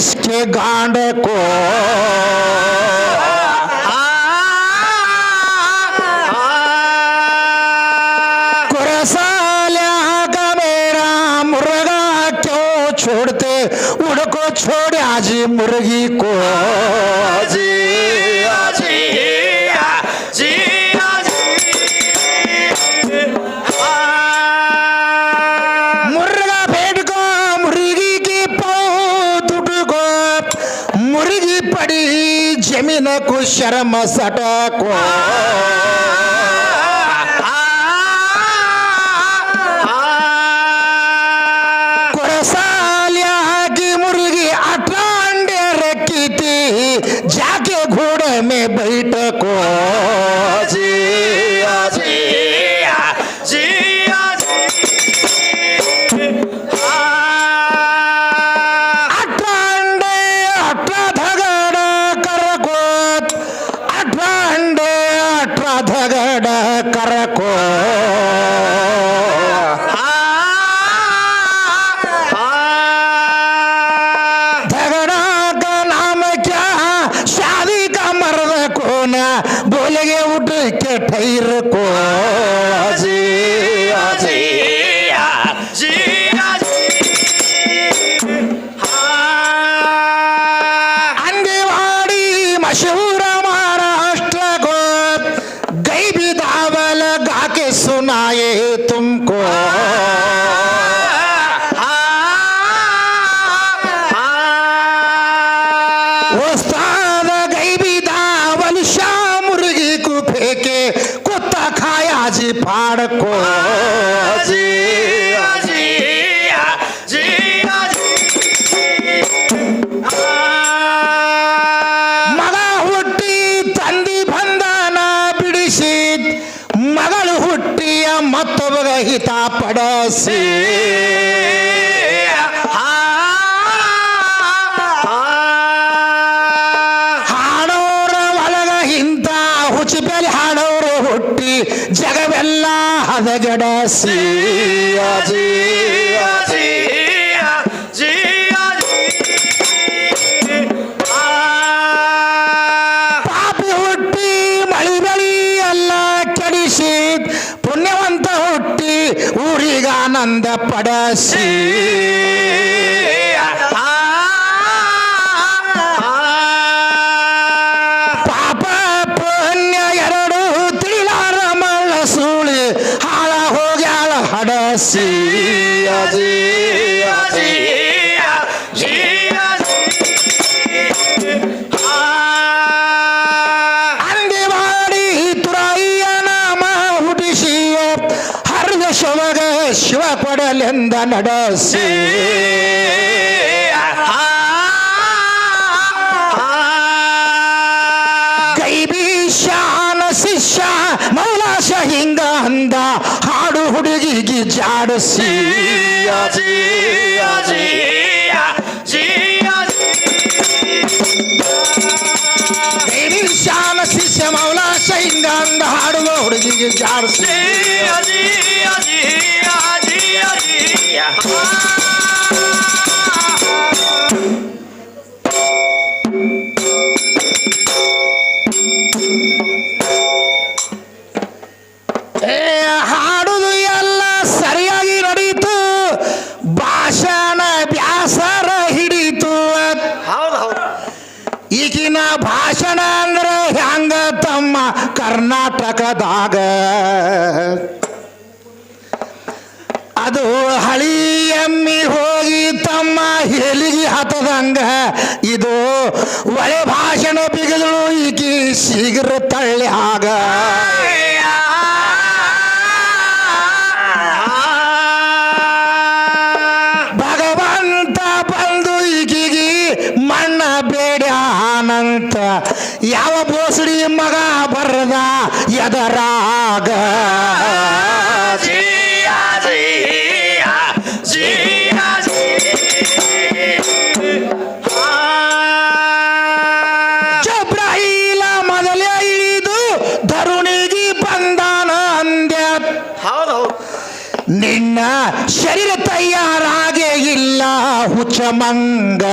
इसके गांडे को ಕೆಮಿನ ಕುಶರಮ ಸಟಕೋ. అజి పాడకో ಮಗ ಹುಟ್ಟಿ ತಂದಿ ಬಂಧನ ಬಿಡಿಸಿ ಮಗಳು ಹುಟ್ಟಿಯ ಮತ್ತೊಬ್ಬ ಹಿತ ಪಡಿಸಿ ಸೀ ಅಜೀ জিয়া জিয়া ಪಾಪಿ ಹುಟ್ಟಿ ಮಳಿ ಬಳಿ ಎಲ್ಲ ಕೆಡಿಸಿ ಪುಣ್ಯವಂತ ಹುಟ್ಟಿ ಊರಿಗಾನಂದ ಪಡಸಿ. ನ್ಯಾಯದಿಂದ ನಡೆಸಿ. ಕೈಬೀಶಾನ ಶಿಷ್ಯ ಮೌಲಾಶ ಹಿಂಗ ಅಂದ ಹಾಡು ಹುಡುಗಿಗೆ ಜಾಡಿಸಿ. ಶಾನ ಶಿಷ್ಯ ಮೌಲಾಶ ಹಿಂಗ ಅಂದ ಹಾಡುವ ಹುಡುಗಿಗೆ ಜಾಡಿಸಿ. ಆಗ ಅದು ಹಳಿ ಎಮ್ಮಿ ಹೋಗಿ ತಮ್ಮ ಹೆಲಿಗೆ ಹತದಂಗ ಇದು ಒಳೆ ಭಾಷಣ ಬಿಗಿದಳು, ಈಕಿ ಶೀಘ್ರ ತಳ್ಳಿ ಆಗ. ಭಗವಂತ ಬಂದು ಈಕಿಗೆ ಮಣ್ಣ ಬೇಡ ಅನಂತ ಯಾವ ಬೋಸಡಿ ಮಗ ಜಿಯ ಜಬ್ರಾಯಿಲ ಮೊದಲೇ ಇಳಿದು ಧರುಣಿಗೆ ಬಂದಾನ ಅಂದ್ಯ. ಹೌದು. ನಿನ್ನ ಶರೀರ ತಯಾರಾಗೆ ಇಲ್ಲ ಹುಚ್ಚಮಂಗ.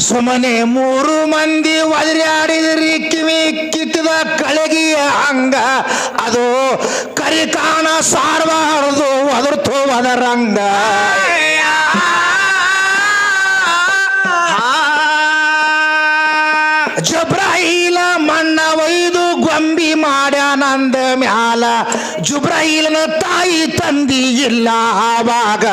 ಸುಮ್ಮನೆ ಮೂರು ಮಂದಿ ಒದರಾಡಿದ್ರಿ ಕಿವಿ ಕಿತ್ತದ ಕಳಗಿಯ ಹಂಗ ಅದು ಕರಿ ಕಾಣ ಸಾರಬಾರದು ಒದರ್ತು ಅದರಂಗ ಜಬ್ರಾಯಿಲ ಮಣ್ಣ ಒಯ್ದು ಗೊಂಬಿ ಮಾಡ್ಯಾನಂದ ಮ್ಯಾಲ. ಜುಬ್ರಾಯಿಲನ ತಾಯಿ ತಂದಿ ಇಲ್ಲ ಆವಾಗ.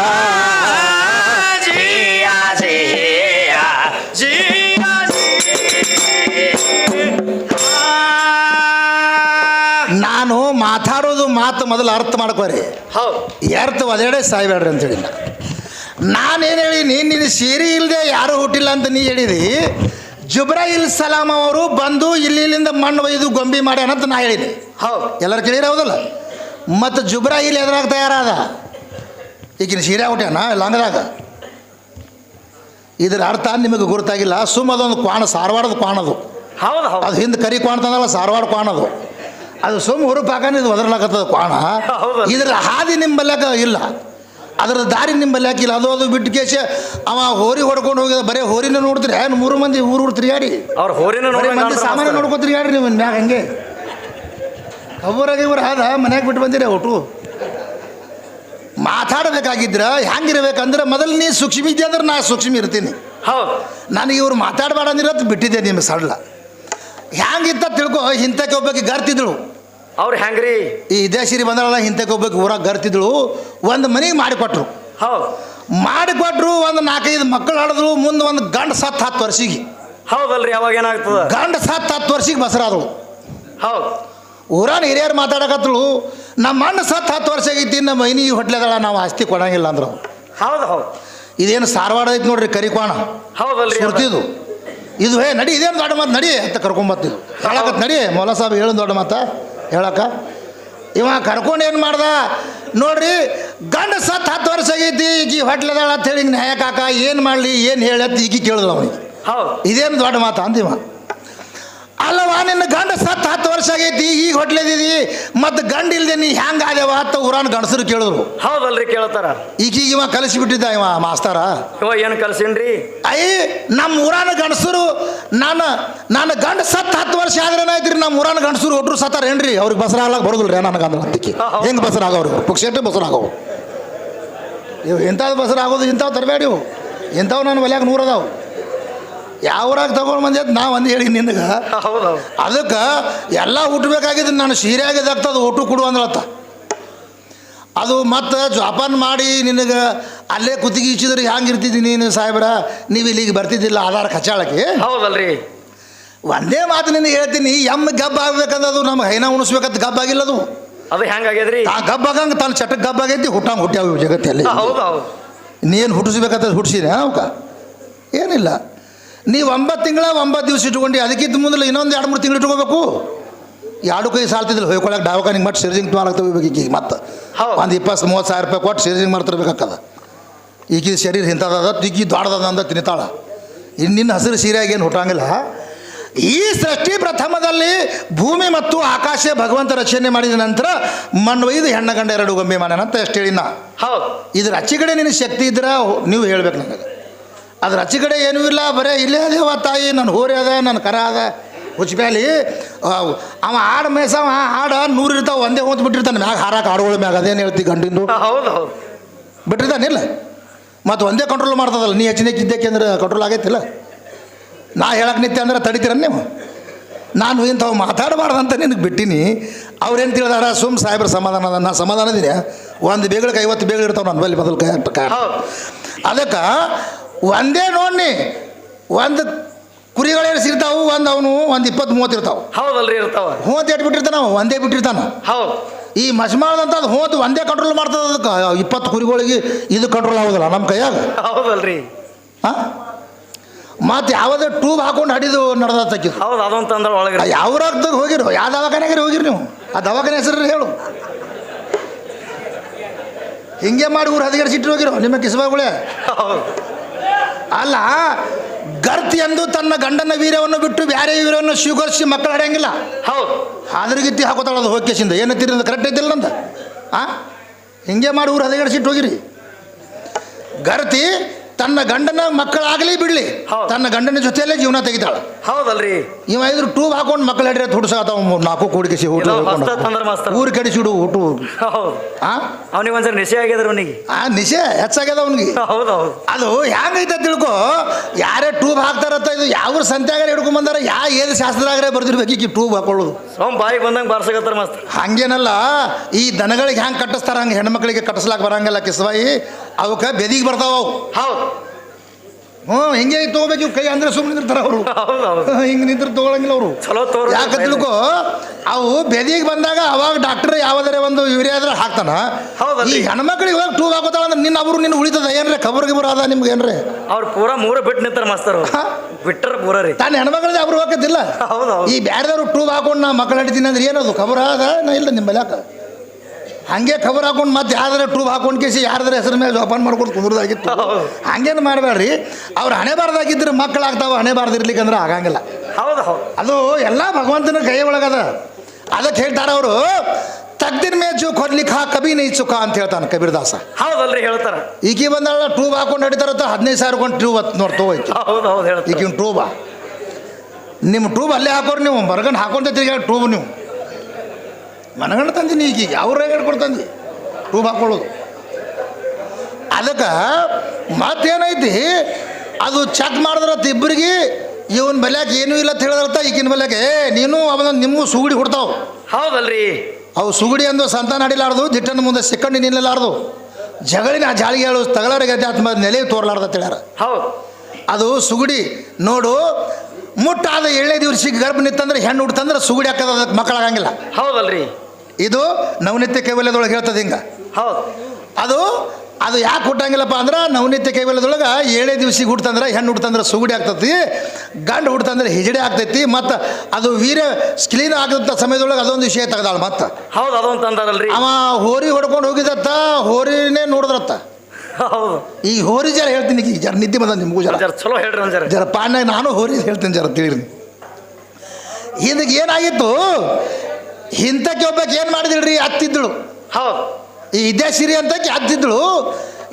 ಮೊದಲು ಅರ್ಥ ಮಾಡ್ಕೋರಿ. ಹೌದು. ಅರ್ಥ ಒದೆಡೆ ಸಾಯ್ಬೇಡ್ರಿ ಅಂತ ಹೇಳಿ ನಾನೇನು ಹೇಳಿ ನೀನು ಸೀರೆ ಇಲ್ಲದೆ ಯಾರು ಹುಟ್ಟಿಲ್ಲ ಅಂತ ನೀ ಹೇಳಿದಿ ಜುಬ್ರಾಯಿಲ್ ಸಲಾಮ್ ಅವರು ಬಂದು ಇಲ್ಲಿ ಇಲ್ಲಿಂದ ಮಣ್ಣು ಒಯ್ದು ಗೊಂಬಿ ಮಾಡ್ಯಾನ ಅಂತ ನಾ ಹೇಳಿದೆ. ಹೌದು. ಎಲ್ಲರೂ ಕೇಳಿರ ಹೌದಲ್ಲ? ಮತ್ತು ಜುಬ್ರಾಯಿಲ್ ಎದುರಾಗ ತಯಾರಾದ? ಈಗಿನ ಸೀರೆ ಹುಟ್ಯಾನ ಲಂಗದಾಗ ಇದರ ಅರ್ಥ ನಿಮಗೆ ಗುರುತಾಗಿಲ್ಲ. ಸುಮ್ಮ ಅದೊಂದು ಕ್ವಾಣ ಸಾರವಾಡದ ಕ್ವಾಣದು. ಹೌದು ಅದು ಹಿಂದೆ ಕರಿ ಕ್ವಾಣ ತಂದಲ್ಲ ಸಾರವಾಡ ಕ್ವಾಣದು. ಅದು ಸೋಮ ಹುರುಪ್ ಇದು ಒದರ್ಲಾಕತ್ತದ ಕ್ವಾಣ. ಹೌದು. ಇದ್ರ ಹಾದಿ ನಿಂಬಲ್ಯಾಕ ಇಲ್ಲ. ಅದರ ದಾರಿ ನಿಂಬಲ್ಯಾಕ ಇಲ್ಲ. ಅದು ಅದು ಬಿಟ್ಟು ಕೇಶ ಅವ ಹೋರಿ ಹೊಡ್ಕೊಂಡು ಹೋಗಿದ ಬರೇ ಹೋರಿನ ನೋಡ್ತೀರಿ. ಏನು ಮೂರು ಮಂದಿ ಊರು ಊರು ತಿರುಗಾಡಿ? ಅವ್ರ ಹೋರಿನ ಮಂದಿ ಸಾಮಾನ್ಯ ನೋಡಿ ನೋಡ್ಕೊ ತಿರುಗಾಡ್ರಿ ನೀವು ಮ್ಯಾಗ ಹಂಗೆ. ಅವ್ರಾಗ ಇವ್ರು ಆದ ಮನ್ಯಾಗ ಬಿಟ್ಟು ಬಂದಿರಿ ಒಟ್ಟು. ಮಾತಾಡಬೇಕಾಗಿದ್ರ ಹೆಂಗಿರ್ಬೇಕಂದ್ರೆ ಮೊದಲು ನೀ ಸೂಕ್ಷ್ಮ ಇದೆಯಾ ಅಂದ್ರೆ ನಾ ಸೂಕ್ಷ್ಮ ಇರ್ತೀನಿ. ಹೌದು. ನನಗೆ ಇವ್ರು ಮಾತಾಡಬೇಡ ಅಂದಿರೋದು ಬಿಟ್ಟಿದ್ದೆ ಸರಳ. ಸಡ್ಲ ಹ್ಯಾಂಗಿತ್ತ ತಿಳ್ಕೊ? ಇಂಥಕ್ಕೆ ಒಬ್ಬಕ್ಕೆ ಗರ್ತಿದ್ಳು ಅವ್ರು ಹೆಂಗ್ರಿ? ಈ ದೇಶಿರಿ ಬಂದಳಲ್ಲ ಹಿಂತಕ್ಕೆ ಹೋಗ್ಬೇಕು ಊರಾಗ ಗರ್ತಿದ್ಳು ಒಂದು ಮನೆಗೆ ಮಾಡಿಕೊಟ್ರು. ಹೌದು. ಮಾಡಿಕೊಟ್ರು ಒಂದು ನಾಲ್ಕೈದು ಮಕ್ಕಳು ಆಡಿದ್ರು ಮುಂದೆ ಒಂದು ಗಂಡ ಸತ್ತು ಹತ್ತು ವರ್ಷಿಗೆ. ಹೌದಲ್ರಿ ಅವಾಗ ಏನಾಗ್ತದ? ಗಂಡ ಸತ್ತು ಹತ್ತು ವರ್ಷಿಗೆ ಬಸರಾದಳು. ಹೌದು. ಊರಾನ ಹಿರಿಯರು ಮಾತಾಡಕತ್ತಳು ನಮ್ಮ ಅಣ್ಣ ಸತ್ತು ಹತ್ತು ವರ್ಷ ಆಗೈತಿ ನಮ್ಮ ಮೈನಿ ಹೊಟ್ಲೆದಳ ನಾವು ಆಸ್ತಿ ಕೊಡಂಗಿಲ್ಲ ಅಂದ್ರೆ ಹೌದು ಹೌದು. ಇದೇನು ಸಾರವಾಡ ಐತಿ ನೋಡ್ರಿ ಕರಿಕೋಣ ಹೌದಲ್ರಿ. ಸುರ್ತಿದು. ಇದು ಹೇ ನಡಿ ಇದೇನು ದೊಡ್ಡ ಮಾತು ನಡಿ ಅಂತ ಕರ್ಕೊಂಬತ್ತಿದ್ದು. ಹೇಳಕತ್ ನಡಿ ಮೊಲ ಸಾಬ್ ಹೇಳು ದೊಡ್ಡ ಮಾತ. ಹೇಳಕ್ಕ? ಇವ ಕರ್ಕೊಂಡು ಏನು ಮಾಡ್ದ? ನೋಡ್ರಿ ಗಂಡ ಸತ್ತು ಹತ್ತು ವರ್ಷ ಆಗೈತಿ ಈಗ ಹೊಟ್ಲದಳ ಅಂತ ಹೇಳಿ ನ್ಯಾಯ ಕಾಕ ಏನು ಮಾಡಲಿ ಏನು ಹೇಳತ್ತೆ ಈಗ ಕೇಳಿದ್ರು ಅವನಿಗೆ. ಇದೇನು ದೊಡ್ಡ ಮಾತು ಅಂದಿವ ಅಲ್ಲವಾ ನಿನ್ನ ಗಂಡ ಸತ್ತು ಹತ್ತು ವರ್ಷ ಆಗೈತಿ ಈಗ ಹೊಟ್ಲೆದಿದಿ ಮತ್ತು ಗಂಡ ಇಲ್ಲದೆ ನೀ ಹ್ಯಾಂಗ ಆದೇವ ಅಂತ ಊರಾನ್ ಗಂಡಸರು ಕೇಳಿದ್ರು. ಹೌದಲ್ರಿ ಕೇಳ್ತಾರ. ಈಗೀಗ ಇವ ಕಲಿಸಿಬಿಟ್ಟಿದ್ದ ಇವ ಮಾಸ್ತಾರ. ಇವ ಏನು ಕಲ್ಸೀನ್ರಿ? ಅಯ್ಯ ನಮ್ಮ ಊರಾನ ಗಂಡಸರು ನಾನು ನನ್ನ ಗಂಡ ಸತ್ತು ಹತ್ತು ವರ್ಷ ಆದ್ರೆ ಏನಾಯ್ತ್ರಿ ನಮ್ಮ ಊರಾನ ಗಂಡಸರು ಒಟ್ರು ಸತ್ತಾರ ಏನ್ರಿ? ಅವ್ರಿಗೆ ಬಸರ ಆಗಕ್ಕೆ ಬರೋದಿಲ್ರಿ ನನಗೆ ಅಂದ್ರೆ ಹೌದು. ಹೆಂಗೆ ಬಸರ ಆಗೋರು ಪುಕ್ಷೆಟ್ಟು ಬಸರ ಆಗವು ಇವು ಇಂಥದ್ದು ಬಸರ ಆಗೋದು ಇಂಥವು ತರಬೇಡಿ ಇವು ಇಂಥವು ನನ್ನ ಒಲ್ಯಾಗ ನೂರದಾವು ಯಾವ ಊರಾಗ ತಗೊಂಡು ಬಂದೆ ನಾ ಒಂದು ಹೇಳಿ ನಿನಗೆ. ಹೌದು ಅದಕ್ಕೆ ಎಲ್ಲ ಹುಟ್ಟಬೇಕಾಗಿದ್ದು ನಾನು ಸೀರೆಯಾಗಿದ್ದು ಅದು ಊಟ ಕೊಡು ಅಂದ್ರತ್ತ ಅದು ಮತ್ತೆ ಜೋಪಾನ ಮಾಡಿ ನಿನಗೆ ಅಲ್ಲೇ ಕುತ್ತಿಗೆ ಇಚ್ಚಿದ್ರೆ ಹ್ಯಾಂಗೆ ಇರ್ತಿದ್ದಿ ನೀನು ಸಾಹೇಬ್ರ? ನೀವು ಇಲ್ಲಿಗೆ ಬರ್ತಿದ್ದಿಲ್ಲ ಆಧಾರ ಕಚಾಳಕ್ಕೆ ಹೌದಲ್ರಿ. ಒಂದೇ ಮಾತು ನಿನಗೆ ಹೇಳ್ತೀನಿ ಎಮ್ಮ ಗಬ್ಬ ಆಗ್ಬೇಕಂದ್ರೆ ಅದು ನಮ್ಗೆ ಹೈನ ಉಣಿಸ್ಬೇಕಂತ ಗಬ್ಬ ಆಗಿಲ್ಲ ಅದು. ಅದು ಹೆಂಗಾಗ್ಯದ್ರಿ ಆ ಗಬ್ಬ ಆಗಂಗೆ ತನ್ನ ಚಟಕ್ಕೆ ಗಬ್ಬ ಆಗೈತಿ ಹುಟ್ಟಂಗೆ ಹುಟ್ಟ್ಯಾವ ಇವು ಜಗತ್ತಲ್ಲಿ. ಹೌದು ಹೌದು ನೀನು ಹುಟ್ಟಿಸ್ಬೇಕಂತ ಹುಟ್ಟಿಸಿದೆ ಅವಕ ಏನಿಲ್ಲ. ನೀವು ಒಂಬತ್ತು ತಿಂಗಳ ಒಂಬತ್ತು ದಿವಸ ಇಟ್ಕೊಂಡು ಅದಕ್ಕಿಂತ ಮುಂದೆ ಇನ್ನೊಂದು ಎರಡು ಮೂರು ತಿಂಗಳು ಇಟ್ಕೋಬೇಕು. ಎರಡು ಕೈ ಸಾಲ್ತಿದ್ದಿಲ್ಲ ಹೊಯ್ಕೊಳಕ್ಕೆ ಡಾವಕಾನಿಗೆ ಮತ್ತೆ ಸಿರಿಜಿಂಗ್ ತೊಗೊಳಕ್ಕೆ ಹೋಗ್ಬೇಕು ಈಗ ಮತ್ತೆ. ಒಂದು ಇಪ್ಪತ್ತು ಮೂವತ್ತು ಸಾವಿರ ರೂಪಾಯಿ ಕೊಟ್ಟು ಸಿರಿಜಿಂಗ್ ಮಾಡ್ತಿರ್ಬೇಕಾಗದ ಈಗಿನ ಶರೀರ ಇಂಥದ್ದು ಈಗಿ ದೊಡ್ಡದ ಅಂದ ತಿನ್ನಿತಾಳ. ಇನ್ನಿನ್ನ ಹಸಿರು ಸೀರೆಯಾಗಿ ಏನು ಹುಟ್ಟಂಗಿಲ್ಲ ಈ ಸೃಷ್ಟಿ ಪ್ರಥಮದಲ್ಲಿ ಭೂಮಿ ಮತ್ತು ಆಕಾಶ ಭಗವಂತ ರಚನೆ ಮಾಡಿದ ನಂತರ ಮಣ್ಣು ಒಯ್ದು ಹೆಣ್ಣ ಗಂಡ ಎರಡು ಗೊಂಬೆ ಮಾಡ್ಯಾನ ಅಂತ ಎಷ್ಟು ಹೇಳಿನ ಹೌದು. ಇದ್ರ ಅಚ್ಚಿಗಡೆ ನಿನ್ನ ಶಕ್ತಿ ಇದ್ರೆ ನೀವು ಹೇಳ್ಬೇಕು ನನಗೆ. ಅದ್ರ ಅಚ್ಚಿ ಕಡೆ ಏನೂ ಇಲ್ಲ ಬರೇ ಇಲ್ಲೇ ಅದೇವ ತಾಯಿ ನನ್ನ ಹೋರಿ ಅದ ನನ್ನ ಕರ ಅದ. ಹುಚ್ಚಬ್ಯಾಲಿ ಅವ ಹಾಡು ಮೇಸವ ಆಡ ನೂರು ಇರ್ತಾವ ಒಂದೇ ಹೊತ್ತು ಬಿಟ್ಟಿರ್ತಾನೆ ಮ್ಯಾಗ ಹಾರಾಕ ಹಾಡುಗಳ ಮ್ಯಾಗ ಅದೇನು ಹೇಳ್ತಿ ಗಂಡಿಂದು. ಹೌದು ಹೌದು. ಬಿಟ್ಟಿರ್ತಾನಿಲ್ಲ ಮತ್ತು ಒಂದೇ ಕಂಟ್ರೋಲ್ ಮಾಡ್ತದಲ್ಲ ನೀ ಹೆಚ್ಚಿನ ಇದ್ದಕ್ಕೆ ಅಂದ್ರೆ ಕಂಟ್ರೋಲ್ ಆಗೈತಿಲ್ಲ ನಾ ಹೇಳಕ್ಕೆ ನಿತ್ಯ ಅಂದ್ರೆ ತಡಿತೀರ ನೀವು? ನಾನು ಇಂಥವು ಮಾತಾಡಬಾರ್ದಂತ ನಿನಗೆ ಬಿಟ್ಟಿನಿ. ಅವ್ರೇನು ತಿಳಿದಾರ? ಸುಮ್ ಸಾಹೇಬ್ರ ಸಮಾಧಾನ ಅದ ನಾ ಸಮಾಧಾನ ಒಂದು ಬೇಗಳಿಗೆ ಐವತ್ತು ಬೇಗ ಇರ್ತಾವೆ ನನ್ನ ಬಲ್ಲಿ ಮೊದಲು ಕೈ ಅದಕ್ಕೆ ಒಂದೇ ನೋಡಿ ಒಂದು ಕುರಿಗಳೇನು ಸಿಗ್ತಾವು ಒಂದು ಅವನು ಒಂದು ಇಪ್ಪತ್ತು ಮೂವತ್ತು ಇರ್ತಾವೆ. ಹೌದಲ್ರಿ ಇರ್ತಾವ. ಹೋತ್ ಎಟ್ ಬಿಟ್ಟಿರ್ತಾನ ಅವ? ಒಂದೇ ಬಿಟ್ಟಿರ್ತಾನ. ಹೌದು. ಈ ಮಸ್ಮಾಳದಂತ ಅದು ಹೋತ್ ಒಂದೇ ಕಂಟ್ರೋಲ್ ಮಾಡ್ತದ ಅದಕ್ಕೆ? ಇಪ್ಪತ್ತು ಕುರಿಗಳಿಗೆ ಇದು ಕಂಟ್ರೋಲ್ ಆಗೋದಿಲ್ಲ ನಮ್ಮ ಕೈಯಾಗ. ಹೌದಲ್ರಿ. ಹಾಂ ಮತ್ತು ಯಾವುದೇ ಟ್ಯೂಬ್ ಹಾಕೊಂಡು ಹಡಿದು ನಡೆದತ್ತಕ್ಕಿ ಹೌದು ಅದೊಂದು ತಂದ್ರ ಒಳಗೆ ಯಾವ ರಕ್ತದಾಗ ಹೋಗಿರೋ? ಯಾವ ದವಾಖಾನೆಗೆ ಹೋಗಿರಿ ನೀವು? ಆ ದವಾಖಾನೆ ಹೆಸರು ಹೇಳು. ಹಿಂಗೆ ಮಾಡಿ ಊರು ಹದಿಗೆಡ್ಸಿಟ್ಟು ಹೋಗಿರೋ? ನಿಮ್ಮ ಕಿಸಬಾಗುಳೆ? ಹೌದು. ಅಲ್ಲ ಗರ್ತಿ ಎಂದು ತನ್ನ ಗಂಡನ ವೀರ್ಯವನ್ನು ಬಿಟ್ಟು ಬೇರೆ ವೀರ್ಯವನ್ನು ಸ್ವೀಕರಿಸಿ ಮಕ್ಕಳು ಹಡೆಯಂಗಿಲ್ಲ ಹೌದು. ಹಾದ್ರಗಿತ್ತಿ ಹಾಕೋತಾಳ ಅದು ಹೋಗ್ಕೇಸಿಂದ ಏನತ್ತೀರಿ ಅಂತ ಕರೆಕ್ಟ್ ಐತಿಲ್ಲ ನಂದ ಆ? ಹಿಂಗೆ ಮಾಡಿ ಊರು ಹದಗೆಡಿಸಿಟ್ಟು ಹೋಗಿರಿ. ಗರ್ತಿ ತನ್ನ ಗಂಡನ ಮಕ್ಕಳಾಗಲಿ ಬಿಡ್ಲಿ. ಹೌದು. ತನ್ನ ಗಂಡನ ಜೊತೆಯಲ್ಲೇ ಜೀವನ ತೆಗಿತಾಳ. ಹೌದಲ್ರಿ. ಇವ ಇದ್ರ ಟೂಬ್ ಹಾಕೊಂಡು ಮಕ್ಕಳು ಹಿಡಿದ್ರೆ ತುಡ್ಸಾತಾವ ನಾಲ್ಕು ಕೂಡಿಸಿ ಊಟ ಏನೋ ಮಸ್ತ್ ತಂದ್ರ. ಊರು ಕಡಿಸಿಡು ಊಟ. ಹೌದು. ಆ? ಅವನಿಗೆ ಒಂದ್ಸರಿ ನಿಶೆ ಆಗ್ಯದ್ರಿ ಅವನಿಗೆ. ಆ ನಿಶೆ ಹೆಚ್ಚಾಗ್ಯದ ಅವನಿಗೆ. ಹೌದು ಹೌದು ಅದು ಹೆಂಗೈತೆ ತಿಳ್ಕೊ? ಯಾರೇ ಟೂಬ್ ಹಾಕ್ತಾರತ್ತ ಇದು ಯಾವ ಸಂತ್ಯಾಗಾರ ಹಿಡ್ಕೊಂಡ್ ಬಂದಾರ ಯಾ ಏದು ಶಾಸ್ತ್ರದಾಗರೇ ಬರ್ದಿರ್ಬೇಕು ಈ ಟೂಬ್ ಹಾಕೊಳ್ಳೋದು. ಸೋಮ್ ಬಾಯಿಗೆ ಬಂದಂಗೆ ಬಾರ್ಸಕತ್ತಾರ ಮಾಸ್ತರ್ ಹಂಗೇನಲ್ಲ ಈ ದನಗಳಿಗೆ ಹೆಂಗೆ ಕಟ್ಟಿಸ್ತಾರ ಹಂಗೆ ಹೆಣ್ಮಕ್ಳಿಗೆ ಕಟ್ಟಿಸ್ಲಾಕ್ ಬರಂಗಿಲ್ಲ ಕಿಸ್ವಾಯಿ. ಅವಕ್ಕೆ ಬೆದಿಗೆ ಬರ್ತಾವ ಅವು. ಹೌದು. ಹ್ಞೂ ಹೆಂಗೆ ತೊಗೋಬೇಕು? ಇವ್ ಕೈ ಅಂದ್ರೆ ಸುಮ್ಮನೆ ನಿಂತಾರ ಅವರು. ಹಿಂಗೆ ನಿಂತ್ರ ತೊಗೊಳಂಗಿಲ್ಲ ಅವರು. ಚಲೋ ತೋರ್ ಯಾಕೆ ತಿಳ್ಕೊ? ಅವು ಬೆದಿಗೆ ಬಂದಾಗ ಅವಾಗ ಡಾಕ್ಟರ್ ಯಾವ್ದಾರ ಒಂದು ಯೂರಿಯಾದ್ರೆ ಹಾಕ್ತಾನ. ಈ ಹೆಣ್ಮಕ್ಳಿಗೆ ಹೋಗಿ ಟೂಬ್ ಹಾಕೋತಾಳ ಅಂದ್ರೆ ನಿನ್ನ ಅವರು ನಿನ್ನ ಉಳಿತದ. ಏನ್ರಿ ಖಬರ್ ಗಿಬರ್ ಅದ ನಿಮ್ಗೆ ಏನ್ರಿ? ಅವ್ರು ಪೂರ ಮೂರ ಬಿಟ್ಟು ನಿಂತಾರ ಮಾಸ್ತರ್? ಬಿಟ್ಟರ ಪೂರ ರೀ. ತಾನು ಹೆಣ್ಮಕ್ಳಿಗೆ ಅವ್ರು ಹೋಗೋದಿಲ್ಲ ಈ ಬ್ಯಾರ್ದವ್ರು ಟೂಬ್ ಹಾಕೊಂಡು ನಾ ಮಕ್ಕಳು ಹಿಡಿತೀನಿ ಅಂದ್ರೆ ಏನದು? ಖಬರ್ ಅದ? ನಾ ಇಲ್ಲ ನಿಮ್ಮ ಯಾಕ? ಹಂಗೆ ಖಬರ್ ಹಾಕೊಂಡು ಮತ್ತೆ ಯಾವ್ದಾರ ಟ್ಯೂಬ್ ಹಾಕೊಂಡು ಕೇಸಿ ಯಾರ್ದಾರ ಹೆಸರು ಮೇಲೆ ಜೋಪಾನ ಮಾಡ್ಕೊಂಡು ಕುಂದ್ರದಾಗಿತ್ತು. ಹಂಗೇನು ಮಾಡಬೇಡ್ರಿ ಅವ್ರು ಹಣೆ ಬಾರ್ದಾಗಿದ್ರೆ ಮಕ್ಕಳಾಗ್ತಾವ ಹಣೆ ಅಂದ್ರೆ ಆಗಂಗಿಲ್ಲ. ಹೌದು ಹೌದು. ಅದು ಎಲ್ಲ ಭಗವಂತನ ಕೈ ಒಳಗದ. ಅದಕ್ಕೆ ಹೇಳ್ತಾರೆ ಅವರು ತಗ್ದಿನ ಮೇ ಜೋ ಕೊಡ್ಲಿಕ್ಕೆ ಹಾ ಕಬಿ ನೈ ಚುಕ ಅಂತ ಹೇಳ್ತಾನೆ ಕಬೀರ್ದಾಸ. ಹೌದಲ್ರಿ ಹೇಳ್ತಾರ. ಈಗಿ ಬಂದಾಳ ಟ್ಯೂಬ್ ಹಾಕೊಂಡು ಹಿಡಿತಾರತ್ತ ಹದಿನೈದು ಸಾವಿರ ಕೊಂಡು ಟ್ಯೂಬ್ ಹತ್ತು ನೋಡಿ ಹೋಯ್ತು. ಹೌದು ಹೌದು ಹೇಳ್ತಾರ. ಈಗಿನ ಟ್ಯೂಬ ನಿಮ್ಮ ಟ್ಯೂಬ್ ಅಲ್ಲೇ ಹಾಕೋರು ನೀವು ಮರಗಂಡು ಹಾಕೊಂತ ತಿರ್ಗಿ ಟ್ಯೂಬ್ ನೀವು. ಮನಗಂಡು ತಂದಿನಿ ಈಗ ಯಾವ ರೇಗಡ್ ಕೊಡ್ತಂದಿ ಟ್ಯೂಬ್ ಹಾಕೊಳ್ಳೋದು. ಅದಕ್ಕೆ ಮತ್ತೇನೈತಿ? ಅದು ಚೆಕ್ ಮಾಡಿದ್ರತ್ತ ಇಬ್ಬರಿಗೆ ಇವನ್ ಬಲ್ಯಾಕ ಏನೂ ಇಲ್ಲ ಅಂತ ಹೇಳಿದ್ರತ್ತ ಈಗಿನ ಬಲ್ಯಾಕೆ ಏ ನೀನು ಅವನ ನಿಮ್ಮ ಸುಗುಡಿ ಕೊಡ್ತಾವ ಹೌದಲ್ರಿ. ಅವು ಸುಗುಡಿ ಅಂದು ಸಂತಾನ ನಡಿಲಾರ್ದು ದಿಟ್ಟನ ಮುಂದೆ ಸಿಕ್ಕಂಡು ನಿಲ್ಲಲಾರ್ದು ಜಗಳಿನ ಜಾಳಿಗೆ ಹೇಳು ತಗಲಾರಿಗೆ ಆತ್ಮ ನೆಲೆ ತೋರ್ಲಾರ್ದ ಅಂತ ಹೇಳ್ಯಾರ. ಹೌದು. ಅದು ಸುಗುಡಿ ನೋಡು ಮುಟ್ಟಾದ ಏಳನೇ ದಿವಸಕ್ಕೆ ಗರ್ಭ ನಿತ್ತಂದ್ರೆ ಹೆಣ್ಣು ಹುಡ್ತಂದ್ರೆ ಸುಗುಡಿ ಹಾಕದ ಅದಕ್ಕೆ ಮಕ್ಕಳಾಗಂಗಿಲ್ಲ. ಹೌದಲ್ರಿ. ಇದು ನವನಿತ್ಯ ಕೈವಲ್ಯದೊಳಗೆ ಹೇಳ್ತದೆ ಹಿಂಗೆ. ಹೌದು. ಅದು ಅದು ಯಾಕೆ ಹುಟ್ಟಂಗಿಲ್ಲಪ್ಪ ಅಂದ್ರೆ ನವನಿತ್ಯ ಕೈವಲ್ಯದೊಳಗೆ ಏಳೇ ದಿವಸಿಗೆ ಹುಡ್ತಂದ್ರೆ ಹೆಣ್ಣು ಹುಡ್ತಂದ್ರೆ ಸುಗುಡಿ ಆಗ್ತೈತಿ ಗಂಡು ಹುಡ್ತಂದ್ರೆ ಹಿಜಡೆ ಆಗ್ತೈತಿ ಮತ್ತು ಅದು ವೀರ್ಯ ಸ್ಕ್ಲೀನ್ ಆಗದಂಥ ಸಮಯದೊಳಗೆ ಅದೊಂದು ವಿಷಯ ತೆಗ್ದಾಳ ಮತ್ತೆ. ಹೌದು ಅದೊಂದು ತಂದಾರಲ್ರಿ. ಅವ ಹೋರಿ ಹೊಡ್ಕೊಂಡು ಹೋಗಿದತ್ತ ಹೋರಿನೇ ನೋಡಿದ್ರತ್ತ. ಹೌದು. ಈ ಹೋರಿ ಜರ ಹೇಳ್ತೀನಿ ಈಗ ಜರ ನಿದ್ದೆ ಬಂದ ನಿಮಗೂ ಜರ. ಜರ ಚಲೋ ಹೇಳ್ರಿ ಜರ. ನಾನು ಹೋರಿ ಹೇಳ್ತೀನಿ ಜರ ತಿಳಿರಿ. ಇದಕ್ಕೆ ಏನಾಗಿತ್ತು? ಇಂಥಕ್ಕೆ ಒಬ್ಬಕ್ಕೆ ಏನು ಮಾಡಿದಿಳ್ರಿ ಹತ್ತಿದ್ದಳು ಹೌದು. ಈ ವಿದ್ಯಾಸಿರಿ ಅಂತಕ್ಕೆ ಹತ್ತಿದ್ದಳು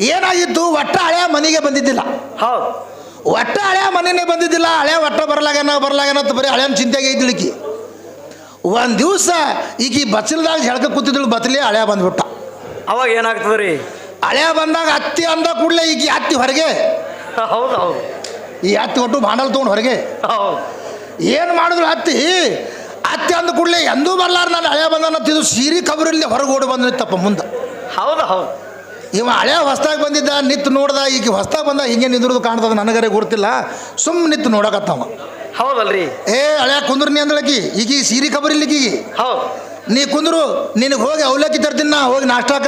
ಏನಾಗಿತ್ತು? ಒಟ್ಟ ಹಳೆಯ ಮನೆಗೆ ಬಂದಿದ್ದಿಲ್ಲ. ಹೌದು. ಒಟ್ಟ ಹಳೆಯ ಮನೆನೇ ಬಂದಿದ್ದಿಲ್ಲ. ಹಳೆ ಒಟ್ಟ ಬರಲಾಗನ ಬರ್ಲಾಗೇನ ಅಂತ ಬರೀ ಹಳೆಯ ಚಿಂತೆಗೆ ಇದ್ದಳಿಕಿ. ಒಂದು ದಿವಸ ಈಗ ಈ ಬಚ್ಚಲದಾಗ ಜಳಕ ಕೂತಿದ್ದಳು ಬತ್ತಲಿ ಹಳೆಯ ಬಂದ್ಬಿಟ್ಟ. ಅವಾಗ ಏನಾಗ್ತದೆ ರೀ ಹಳೆಯ ಬಂದಾಗ ಹತ್ತಿ ಅಂದ ಕೂಡಲೇ ಈಗ ಹತ್ತಿ ಹೊರಗೆ. ಹೌದು ಹೌದು. ಈ ಹತ್ತಿ ಒಟ್ಟು ಬಾಂಡಲ್ ತೊಗೊಂಡು ಹೊರಗೆ. ಹೌದು. ಏನು ಮಾಡಿದ್ರು ಹತ್ತಿ ಹತ್ತಿ ಅಂದ ಕೂಡಲೇ ಎಂದೂ ಬರ್ಲಾರ ನಾನು ಹಳೆ ಬಂದನ ತಿದ್ದು ಸೀರೆ ಕಬರಲ್ಲಿ ಹೊರಗೆ ಓಡಿ ಬಂದ ನಿತ್ತಪ್ಪ ಮುಂದೆ. ಹೌದು ಹೌದು. ಇವ ಹಳೆ ಹೊಸ್ದಾಗಿ ಬಂದಿದ್ದ ನಿತ್ತು ನೋಡ್ದ ಈಗ ಹೊಸ್ದಾಗಿ ಬಂದ ಹಿಂಗೆ ನಿಂದ್ರದು ಕಾಣ್ತದ ನನಗರೆ ಗೊತ್ತಿಲ್ಲ ಸುಮ್ ನಿತ್ತು ನೋಡಕತ್ತವ. ಹೌದಲ್ರಿ. ಏ ಹಳೆ ಕುಂದ್ರನಿ ಅಂದಳಕಿ ಈಗ ಈ ಸೀರೆ ಕಬರಿಲ್ಲಿಕೀಗ ಹೌದು. ನೀ ಕುಂದ್ರು ನಿನಗೆ ಹೋಗಿ ಅವಲಕ್ಕಿ ತರ್ತೀನಿ ನಾ ಹೋಗಿ ನಾಷ್ಟಾಕ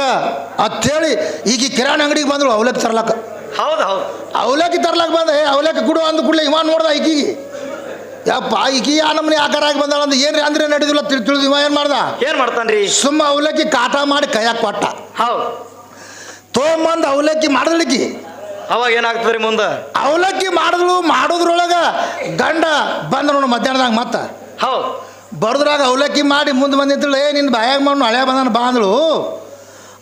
ಅಂಥೇಳಿ ಈಗ ಕಿರಾಣಿ ಅಂಗಡಿಗೆ ಬಂದಳು ಅವಲಕ್ಕಿ ತರ್ಲಾಕ ಹೌದು ಹೌದು. ಅವಲಕ್ಕಿ ತರ್ಲಕ್ಕ ಬಂದ ಅವಲಕ್ಕಿ ಕೊಡು ಅಂದ ಕೂಡಲೇ ಇವ ನೋಡ್ದ ಈಕಿಗೆ ಯಪ್ಪ ಈಕಿ ಆ ನಮ್ಮನೆ ಆಕಾರ ಆಗಿ ಬಂದಾಳ ಅಂದ್ರೆ ಏನ್ರಿ ಅಂದ್ರೆ ನಡೆದಿಲ್ಲ ತಿಳಿ ತಿಳಿದು ಇವ ಏನು ಮಾಡ್ದ? ಏನ್ ಮಾಡ್ತಾನ್ರಿ? ಸುಮ್ಮ ಅವಲಕ್ಕಿ ಕಾಟ ಮಾಡಿ ಕೈಯಾಗ ಕೊಟ್ಟ. ಹೌದು. ತೊಗೊಂಬಂದು ಅವಲಕ್ಕಿ ಮಾಡಿದ್ಳಿಕ್ಕಿ ಅವಾಗ ಏನಾಗ್ತದ್ರಿ ಮುಂದ? ಅವಲಕ್ಕಿ ಮಾಡಿದ್ಳು ಮಾಡೋದ್ರೊಳಗ ಗಂಡ ಬಂದ ನೋಡು ಮಧ್ಯಾಹ್ನದಾಗ ಮತ್ತ. ಹೌದು. ಬರೋದ್ರಾಗ ಅವಲಕ್ಕಿ ಮಾಡಿ ಮುಂದೆ ಬಂದಿದ್ದಳು ಏ ನಿನ್ನ ಬಾಯಾಗ ಮಣ್ಣು ಹಳೆ ಬಂದನ ಬಾಂದಳು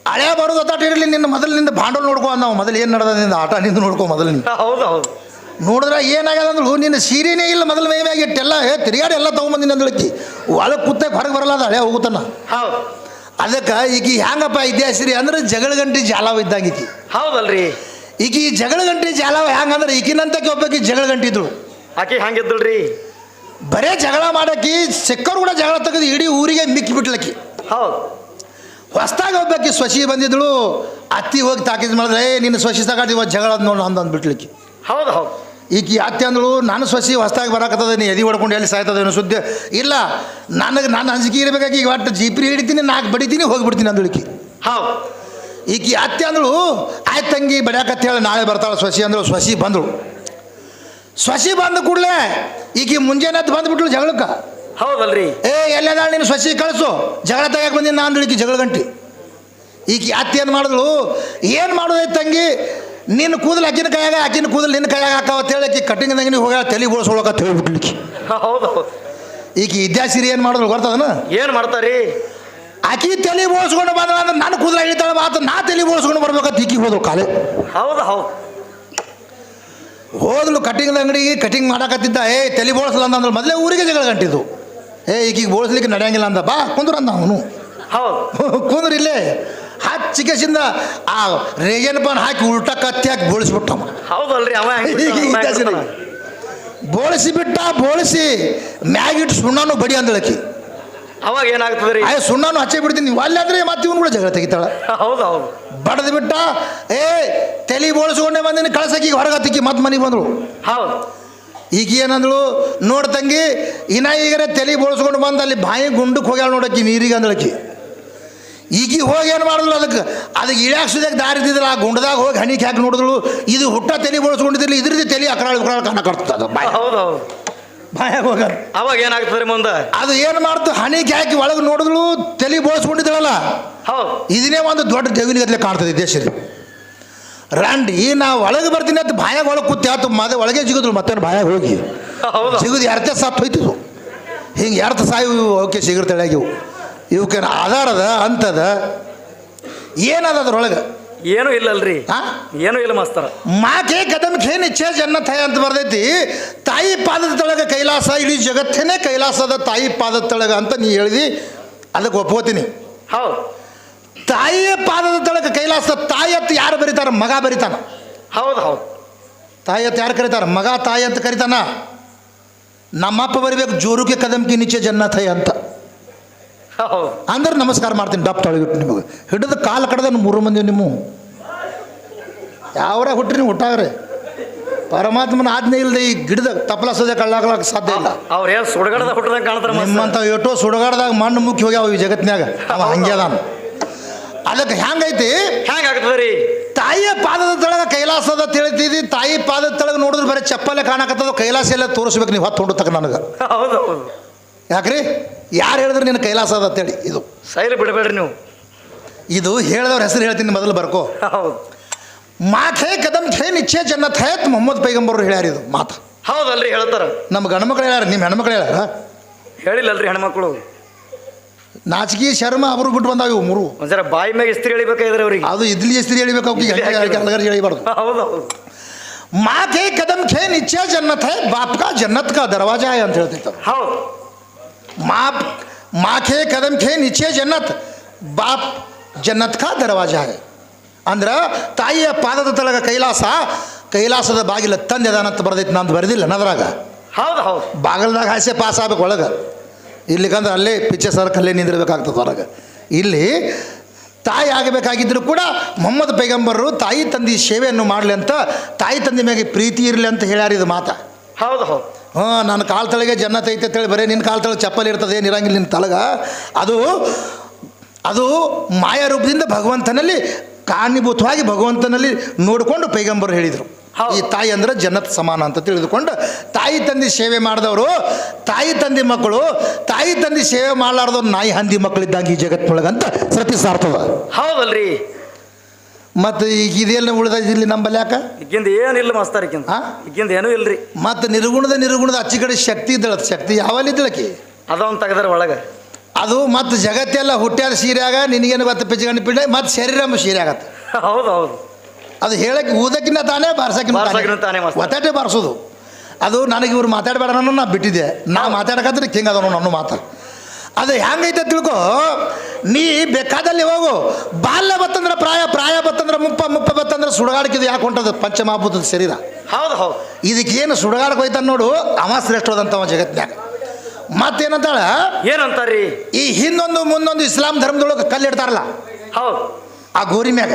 ಹಳೆ ಬರೋದು ಗೊತ್ತಾಟ ಇರಲಿ ನಿನ್ನ ಮೊದಲು ನಿಂದ ಬಾಂಡಲ್ ನೋಡ್ಕೊ ಅಂದ ಮೊದಲು ಏನು ನಡೆದ ನಿಂದ ಆಟ ನಿಂದ ನೋಡ್ಕೊ ಮೊದಲು ಹೌದು ಹೌದು. ನೋಡಿದ್ರೆ ಏನಾಗ್ಯದ ಅಂದಳು ನಿನ್ನ ಸೀರೆನೇ ಇಲ್ಲ ಮೊದಲು ಮೈ ಮ್ಯಾಗ ಇಟ್ಟೆಲ್ಲ ಏ ತಿರುಗಾಡಿ ಎಲ್ಲ ತೊಗೊಂಬಂದಿನ ಅಂದಳಕ್ಕಿ ಒಳಗೆ ಕುತ್ತೆ ಹೊರಗೆ ಬರಲ್ಲ ಅದು ಹಳೆ ಹೋಗುತ್ತಾನ ಹೌದು. ಅದಕ್ಕೆ ಈಗ ಹೆಂಗಪ್ಪ ಇದ್ಯಾಸಿರಿ ಅಂದ್ರೆ ಜಗಳ ಗಂಟೆ ಜಾಲವ ಇದ್ದಂಗೆ ಈಕಿ. ಹೌದಲ್ರಿ. ಈಗ ಈ ಜಗಳ ಗಂಟೆ ಜಾಲವ ಹೆಂಗಂದ್ರೆ ಈಗಿನಂತಕ್ಕೆ ಒಬ್ಬಾಕಿ ಜಗಳ ಗಂಟೆ ಆಕೆ ಹಂಗಿದ್ದಲ್ರಿ ಬರೇ ಜಗಳ ಮಾಡಕ್ಕಿ ಸಿಕ್ಕರು ಕೂಡ ಜಗಳ ತೆಗೆದು ಇಡೀ ಊರಿಗೆ ಮಿಕ್ಕಿ ಬಿಟ್ಲಕ್ಕಿ ಹೌದು. ಹೊಸ್ದಾಗಿ ಒಬ್ಬಾಕಿ ಸ್ವಶಿ ಬಂದಿದ್ದಳು ಅತ್ತಿ ಹೋಗಿ ತಾಕಿದ್ ಮಾಡಿದ್ರೆ ನಿನ್ನ ಸ್ವಶಿ ತಗೊಂಡು ಇವತ್ತು ಜಗಳ ನೋಡಿ ನೋಡು ಅಂದ್ ಅಂದ್ಬಿಟ್ಲಿಕ್ಕೆ ಹೌದು ಹೌದು. ಈಕಿ ಅತ್ತಿ ಅಂದಳು ನಾನು ಸೊಸಿ ಹೊಸ್ದಾಗಿ ಬರಕತ್ತದ ನೀ ಎದಿ ಹೊಡ್ಕೊಂಡು ಎಲ್ಲಿ ಸಾಯ್ತದ ಏನು ಸುದ್ದಿ. ಇಲ್ಲ ನನಗೆ ನಾನು ಅಂಜಿಕೆ ಇರಬೇಕಾಗಿ ಈಗ ಒಟ್ಟು ಜೀಪ್ರಿ ಹಿಡಿತೀನಿ ನಾಲ್ಕು ಬಡಿತೀನಿ ಹೋಗಿಬಿಡ್ತೀನಿ ಅಂದಳಿಕಿ ಹೌದು ಈಗ ಅತ್ತೆ ಅಂದಳು ಆಯ್ತು ತಂಗಿ ಬಡ್ಯಾಕತ್ತ ಹೇಳಿ ನಾಳೆ ಬರ್ತಾಳೆ ಸೊಸಿ ಅಂದಳು ಸೊಸಿ ಬಂದಳು. ಸೊಸಿ ಬಂದ ಕೂಡಲೇ ಈಗ ಮುಂಜಾನೆ ಎದ್ದು ಬಂದ್ಬಿಟ್ಲು ಜಗಳಕ್ಕೆ. ಹೌದಲ್ರಿ. ಏ ಎಲ್ಲದಾಳ ನೀನು ಸೊಸಿ ಕಳಿಸು. ಜಗಳ ತೆಗಿಯಕ್ಕೆ ಬಂದಿನ ನಾನು ಅಂದಳಿಕೆ ಜಗಳ ಗಂಟಿ ಈಗ ಅತ್ತೆ ಏನು ಮಾಡಿದ್ಳು? ಏನು ಮಾಡೋದೈತೆ ತಂಗಿ? ನಿನ್ನ ಕೂದಲು ಅಜ್ಜಿನ ಕೈಯಾಗ ಅಜ್ಜಿನ ಕೂದಲು ನಿನ್ನ ಕೈಯಾಗ ಹಾಕಾವ ಅಂತೇಳಿ ಆಕಿ ಕಟಿಂಗ್ ನೀವು ಹೋಗ ತಲೆ ಬೋಳ್ಸೊಳಕ ಹೇಳ್ಬಿಟ್ಲು ಈಕಿ. ಹೌದು. ಈಗ ಇದ್ಯಾಸಿರಿ ಏನು ಮಾಡಿದ್ರು ಬರ್ತದನ ಏನ್ ಮಾಡ್ತಾರಿ? ಆಕಿ ತಲೆ ಬೋಳ್ಸ್ಕೊಂಡು ಬಂದ್ರ ಅಂದ್ರೆ ನನ್ನ ಕೂದಲ ಹಿಡಿತಾಳ ಆತ ನಾ ತಲೆ ಬೋಳ್ಸ್ಕೊಂಡು ಬರ್ಬೇಕಂತ ಈಕಿ ಹೋದ್ರು ಕಾಲೇ. ಹೌದು ಹೌದು. ಹೋದ್ಲು ಕಟಿಂಗ್ ಅಂಗಡಿಗೆ ಕಟಿಂಗ್ ಮಾಡಕತ್ತಿದ್ದ ಏ ತಲೆ ಬೋಳ್ಸಲ್ಲ ಅಂದ್ರೆ ಮೊದಲೇ ಊರಿಗೆ ಜಗಳ ಗಂಟಿದ್ದು. ಏ ಈಗೀಗ ಬೋಳ್ಸ್ಲಿಕ್ಕೆ ನಡೆಯಂಗಿಲ್ಲ ಅಂದ ಬಾ ಕುಂದ್ರ ಅಂದ ಅವನು. ಹೌದು. ಕುಂದ್ರ ಇಲ್ಲೇ. ಹಚ್ಚಿ ಕೇಸಿಂದ ಆ ರೇಗನ್ ಪಾನ್ ಹಾಕಿ ಉಲ್ಟ ಕತ್ತಿ ಹಾಕಿ ಬೋಳಿಸ್ಬಿಟ್ಟವ ಹೌದಲ್ರಿ ಅವ? ಬೋಳಿಸಿ ಬಿಟ್ಟ ಬೋಳಿಸಿ ಮ್ಯಾಗಿಟ್ಟು ಸುಣ್ಣನು ಬಡಿ ಅಂದಳಕಿ ಅವಾಗ ಏನಾಗ್ತದ್ರಿ? ಅಯ್ಯ ಸುಣ್ಣನು ಹಚ್ಚಿ ಬಿಡ್ತೀನಿ. ನೀವು ಅಲ್ಲಾದ್ರೆ ಮತ್ತೆ ಇವನು ಕೂಡ ಜಗಳ ತೆಗಿತಾಳ. ಹೌದು ಹೌದು ಬಡದು ಬಿಟ್ಟ ಏ ತಲೆ ಬೋಳಿಸ್ಕೊಂಡೆ ಬಂದಿನ ಕಳಸಕಿ ಈಗ ಹೊರಗೆ ಹತ್ತಿಕ್ಕಿ ಮತ್ತೆ ಮನೆಗೆ ಬಂದಳು. ಹೌದು. ಈಗ ಏನಂದಳು ನೋಡ್ ತಂಗಿ ಇನ್ನ ಈಗರೆ ತಲೆ ಬೋಳಿಸ್ಕೊಂಡು ಬಂದು ಅಲ್ಲಿ ಬಾಯಿ ಗುಂಡಕ್ಕೆ ಹೋಗ್ಯಾಳ ನೋಡಕ್ಕಿ ನೀರಿಗೆ ಅಂದಳಕಿ ಈಗ ಹೋಗಿ ಏನು ಮಾಡಿದ್ಲು ಅದಕ್ಕೆ? ಅದಕ್ಕೆ ಇಳ್ಯಾಕ್ಸೋದಕ್ಕೆ ದಾರಿ ಇದ್ದಿದ್ದಿಲ್ಲ. ಆ ಗುಂಡದಾಗ ಹೋಗಿ ಹಣಿಗೆ ಹಾಕಿ ನೋಡಿದ್ಳು. ಇದು ಹುಟ್ಟ ತಲೆ ಬಳಸ್ಕೊಂಡಿದ್ರಿ ಇದ್ರದ್ದು ತಲೆ ಅಕರಾಳ ಉಕರಾಳ ಕಣ್ಣ ಕಟ್ತದ ಹೌದು ಬಾಯಾಗ ಹೋಗ ಅವಾಗ ಏನಾಗ್ತದೆ ಮುಂದೆ? ಅದು ಏನು ಮಾಡ್ತು? ಹಣಿ ಹಾಕಿ ಒಳಗೆ ನೋಡಿದ್ಳು ತಲೆ ಬಳಸ್ಕೊಂಡಿದ್ದಳಲ್ಲ ಹೌದು. ಇದನ್ನೇ ಒಂದು ದೊಡ್ಡ ದೇವಿನ ಗದ್ಲೆ ಕಾಣ್ತದೆ ದೇಶದಲ್ಲಿ. ರಂಡಿ ನಾ ಒಳಗೆ ಬರ್ತೀನಿ ಅಂತ ಬಾಯಾಗ ಒಳಗೆ ಕೂತಿ ಆತು. ಮದ ಒಳಗೆ ಸಿಗುದ್ರು ಮತ್ತೆ ಬಾಯಾಗ ಹೋಗಿ? ಸಿಗುದು ಎರತೆ ಸಾತ್ ಹೋಯ್ತಿದ್ವು ಹಿಂಗೆ ಎರಡು ಸಾಯಿ ಓಕೆ ಸಿಗಿರ್ತಾಳೆ ತಳಗಿವು ಇವಕ್ಕೆ ಆಧಾರದ ಅಂತದ ಏನದ ಅದ್ರೊಳಗೆ? ಏನು ಇಲ್ಲಲ್ರಿ. ಏನು ಇಲ್ಲ ಮಾಸ್ತರ. ಮಾಕೆ ಕದಮ್ ಖೇ ಇಚ್ಛೆ ಜನ್ನ ಹೈ ಅಂತ ಬರ್ದೈತಿ ತಾಯಿ ಪಾದದೊಳಗೆ ತಳಗ ಕೈಲಾಸ ಇಡೀ ಜಗತ್ತೇನೆ ಕೈಲಾಸದ ತಾಯಿ ಪಾದದೊಳಗ ಅಂತ ನೀ ಹೇಳಿದಿ ಅದಕ್ಕೆ ಒಪ್ಕೋತೀನಿ. ಹೌದು. ತಾಯಿಯ ಪಾದದ ತಳಗ ಕೈಲಾಸ ತಾಯಿ ಅಂತ ಯಾರು ಬರೀತಾರ? ಮಗ ಬರೀತಾನ. ಹೌದು ಹೌದು. ತಾಯಿ ಅತ್ತ ಯಾರು ಕರೀತಾರ? ಮಗ ತಾಯಿ ಅಂತ ಕರಿತಾನ? ನಮ್ಮಪ್ಪ ಬರಿಬೇಕು ಜೋರುಕೆ ಕದಮ್ಕಿ ನಿಚ್ಚೆ ಜನ್ನ ಅಂತ. ಅಂದ್ರೆ ನಮಸ್ಕಾರ ಮಾಡ್ತೀನಿ ಡಪ್ ತೊಳಗಿಟ್ಟು ನಿಮಗೆ. ಹಿಡಿದು ಕಾಲು ಕಡದ ಮೂರು ಮಂದಿ ನಿಮ್ಮ. ಯಾವ್ರ ಹುಟ್ಟ್ರಿ ನೀವು ಹುಟ್ಟಾಗ್ರಿ ಪರಮಾತ್ಮನ ಆಜ್ಞೆ ಇಲ್ಲದೆ ಈ ಗಿಡದ ತಪ್ಪಲ ಸದ್ಯ ಕಳ್ಳಾಗ್ಲಕ್ಕೆ ಸಾಧ್ಯ ಇಲ್ಲ. ಅವ್ರ ಏನ್ ಸುಡಗಡದ ಹುಟ್ಟದಂಗ ಕಾಣ್ತಾರ ನಿಮ್ಮಂತ ಎಷ್ಟೋ ಸುಡಗಾಡ್ದಾಗ ಮಣ್ಣು ಮುಖ್ಯ ಹೋಗ್ಯಾವ ಈ ಜಗತ್ನ್ಯಾಗ. ಅವ ಹಂಗೆ ಅದಾನ. ಅದಕ್ಕೆ ಹೆಂಗೈತಿ ಹೆಂಗ್ ರೀ? ತಾಯಿಯ ಪಾದದ ತಳಗ ಕೈಲಾಸದ ತಿಳಿತಿದಿ ತಾಯಿ ಪಾದದ ತಳಗ ನೋಡಿದ್ರೆ ಬರೀ ಚಪ್ಪಲೆ ಕಾಣಕತ್ತದ ಕೈಲಾಸ ಎಲ್ಲ ತೋರಿಸ್ಬೇಕು ನೀವು ಹೊತ್ತು ಹೊಂಡತಕ್ಕ ನನಗೆ. ಹೌದು. ಯಾಕ್ರಿ? ಯಾರು ಹೇಳಿದ್ರೆ ನಿನ್ನ ಕೈಲಾಸ ಅದ ಅಂತೇಳಿ. ಇದು. ಸೈಲ್ ಬಿಡಬೇಡ್ರಿ ನೀವು. ಇದು ಹೇಳಿದವ್ರ ಹೆಸರು ಹೇಳ್ತೀನಿ ಮೊದಲು ಬರ್ಕೋ. ಹೌದು. ಮಾಥೆ ಕದಮ್ ಥೇ ನಿಚ್ಚೆ ಜನ್ನತ್ ಹೇ ಅಂತ ಮೊಹಮ್ಮದ್ ಪೈಗಂಬರ್ ಹೇಳ್ಯಾರ ಇದು ಮಾತು. ಹೌದಲ್ರಿ ಹೇಳ್ತಾರ. ನಮ್ಮ ಗಂಡ್ಮಕ್ಳು ಹೇಳ್ಯಾರ ನಿಮ್ಮ ಹೆಣ್ಮಕ್ಳು ಹೇಳ್ಯಾರ? ಹೇಳಿಲ್ಲಲ್ರಿ ಹೆಣ್ಮಕ್ಳು. ನಾಚಿಕೆ ಶರ್ಮ ಅವರು ಬಿಟ್ಟು ಬಂದಾವ ಇವು ಮೂರು. ಒಂದ್ಸರ ಬಾಯಿ ಮ್ಯಾಗ ಇಸ್ತ್ರಿ ಹೇಳಬೇಕಾದ್ರೆ ಅವ್ರಿಗೆ? ಅದು ಇದ್ಲಿ ಇಸ್ತ್ರಿ ಹೇಳಿಬೇಕು ಅವ್ರಿಗೆ ಹೇಳಿಬಾರ್ದು ಹೌದು ಹೌದು ಮಾಥೆ ಕದಮ್ ಖೇ ನಿಚ್ಚೆ ಜನ್ನತ್ ಹೇ ಬಾಪ್ಕ ಜನ್ನತ್ಕ ಜನ್ನತ್ ಕಾ ದರ್ವಾಜಾ ಹೈ ಅಂತ ಹೇಳ್ತಿತ್ತು ಹೌದು. ಮಾಪ್ ಮಾಖೆ कदम ಖೇ ನಿಚ್ಚೆ ಜನ್ನತ್ ಬಾಪ್ ಜನ್ನತ್ ಕಾ ದರ್ವಾಜಾ ಹೈ ಅಂದ್ರೆ ತಾಯಿಯ ಪಾದದ ತಳಗ ಕೈಲಾಸ ಕೈಲಾಸದ ಬಾಗಿಲ ತಂದೆ ಅಂತ ಬರ್ದೈತಿ ನಂದು ಬರೆದಿಲ್ಲ ನದ್ರಾಗ ಹೌದು ಹೌದು. ಬಾಗಿಲ್ದಾಗ ಹಾಸೆ ಪಾಸ್ ಆಗ್ಬೇಕು ಒಳಗೆ ಇಲ್ಲಿಗಂದ್ರೆ ಅಲ್ಲೇ ಪಿಚ್ಚೆ ಸರ್ಕ್ ಅಲ್ಲೇ ನಿಂದಿರ್ಬೇಕಾಗ್ತದೆ ಹೊರಗೆ ಇಲ್ಲಿ ತಾಯಿ ಆಗಬೇಕಾಗಿದ್ದರೂ ಕೂಡ ಮೊಹಮ್ಮದ್ ಪೈಗಂಬರರು ತಾಯಿ ತಂದೆ ಸೇವೆಯನ್ನು ಮಾಡಲಿ ಅಂತ ತಾಯಿ ತಂದೆ ಮ್ಯಾಗೆ ಪ್ರೀತಿ ಇರಲಿ ಅಂತ ಹೇಳ್ಯಾರ ಇದು ಮಾತಾ ಹೌದು ಹೌದು. ಹಾಂ ನನ್ನ ಕಾಲು ತಳಗೆ ಜನ್ನತ್ ಐತೆ ಅಂತೇಳಿ ಬರೀ ನಿನ್ನ ಕಾಲು ತಳಗೆ ಚಪ್ಪಲಿ ಇರ್ತದೆ ಏನು ಇರಂಗಿಲ್ಲ ನಿನ್ನ ತಳಗ ಅದು ಅದು ಮಾಯಾ ರೂಪದಿಂದ ಭಗವಂತನಲ್ಲಿ ಕಾರಣೀಭೂತವಾಗಿ ಭಗವಂತನಲ್ಲಿ ನೋಡಿಕೊಂಡು ಪೈಗಂಬರು ಹೇಳಿದರು. ಈ ತಾಯಿ ಅಂದ್ರೆ ಜನ್ನತ್ ಸಮಾನ ಅಂತ ತಿಳಿದುಕೊಂಡು ತಾಯಿ ತಂದೆ ಸೇವೆ ಮಾಡಿದವರು ತಾಯಿ ತಂದೆ ಮಕ್ಕಳು ತಾಯಿ ತಂದೆ ಸೇವೆ ಮಾಡಲಾರ್ದವ್ರು ನಾಯಿ ಹಂದಿ ಮಕ್ಕಳಿದ್ದಾಗ ಈ ಜಗತ್ತಿನೊಳಗಂತ ಸತಿ ಸಾರ್ತದ ಹೌದಲ್ರಿ. ಮತ್ತು ಈಗ ಇದೆಲ್ಲ ಉಳಿದೈತಿ ಇಲ್ಲಿ ನಂಬಲ್ಲಿ ಯಾಕೆ? ಈಗಿಂದ ಏನಿಲ್ಲ ಮಸ್ತಾರ್ ಈಗಿಂದ? ಈಗಿಂದ ಏನೂ ಇಲ್ರಿ. ಮತ್ತು ನಿರ್ಗುಣದ ನಿರ್ಗುಣದ ಅಚ್ಚಿ ಕಡೆ ಶಕ್ತಿ ಇದ್ದಳ ಶಕ್ತಿ ಯಾವಲ್ಲಿ ಇದ್ದಳಕಿ ಅದೊಂದು ತೆಗೆದ್ರ ಒಳಗ. ಅದು ಮತ್ತು ಜಗತ್ತೆಲ್ಲ ಹುಟ್ಟ್ಯಾದ ಸೀರೆಯಾಗ ನಿನಗೇನು ಬತ್ತ ಪಿಚ್ಚಗಣ್ಣಿ ಪಿಳ್ಳೆ ಮತ್ತು ಶರೀರ ಸೀರೆ ಆಗತ್ತೆ. ಹೌದು ಹೌದು. ಅದು ಹೇಳಕ್ಕೆ ಊದಕ್ಕಿಂತ ತಾನೇ ಬಾರ್ಸಕ್ಕಿಂತ ಬಾರ್ಸಕ್ಕಿಂತ ತಾನೇ ಮಾಸ್ತರ. ಒತ್ತಾಟೆ ಬಾರಿಸೋದು. ಅದು ನನಗೆ ಇವ್ರು ಮಾತಾಡಬೇಡ ನಾನು ನಾ ಬಿಟ್ಟಿದ್ದೆ. ನಾ ಮಾತಾಡಕತ್ರಿ ಕಿಂಗ್ ಅದನ್ನು ನನ್ನ ಮಾತು. ಅದು ಹೆಂಗೈತೆ ತಿಳ್ಕೊ? ನೀ ಬೇಕಾದಲ್ಲಿ ಹೋಗು. ಬಾಲ್ಯ ಬತ್ತಂದ್ರೆ ಪ್ರಾಯ ಪ್ರಾಯ ಬತ್ತಂದ್ರೆ ಮುಪ್ಪ ಮುಪ್ಪ ಬತ್ತಂದ್ರೆ ಸುಡಗಾಡಕಿದು ಯಾಕೆ ಹೊಂಟದ? ಪಂಚಮಹಾಭೂತದ ಶರೀರ. ಹೌದು ಹೌದು. ಇದಕ್ಕೇನು ಸುಡಗಾಡಕ್ಕೆ ಹೋಯ್ತಾನ ನೋಡು ಅವ ಶ್ರೇಷ್ಠವಾದಂಥವ ಜಗತ್ತಿನಾಗ ಮತ್ತೇನಂತಾಳ? ಏನಂತಾರ್ರಿ? ಈ ಹಿಂದೊಂದು ಮುಂದೊಂದು ಇಸ್ಲಾಂ ಧರ್ಮದೊಳಗೆ ಕಲ್ಲಿಡ್ತಾರಲ್ಲ? ಹೌದು. ಆ ಗೋರಿ ಮ್ಯಾಗ.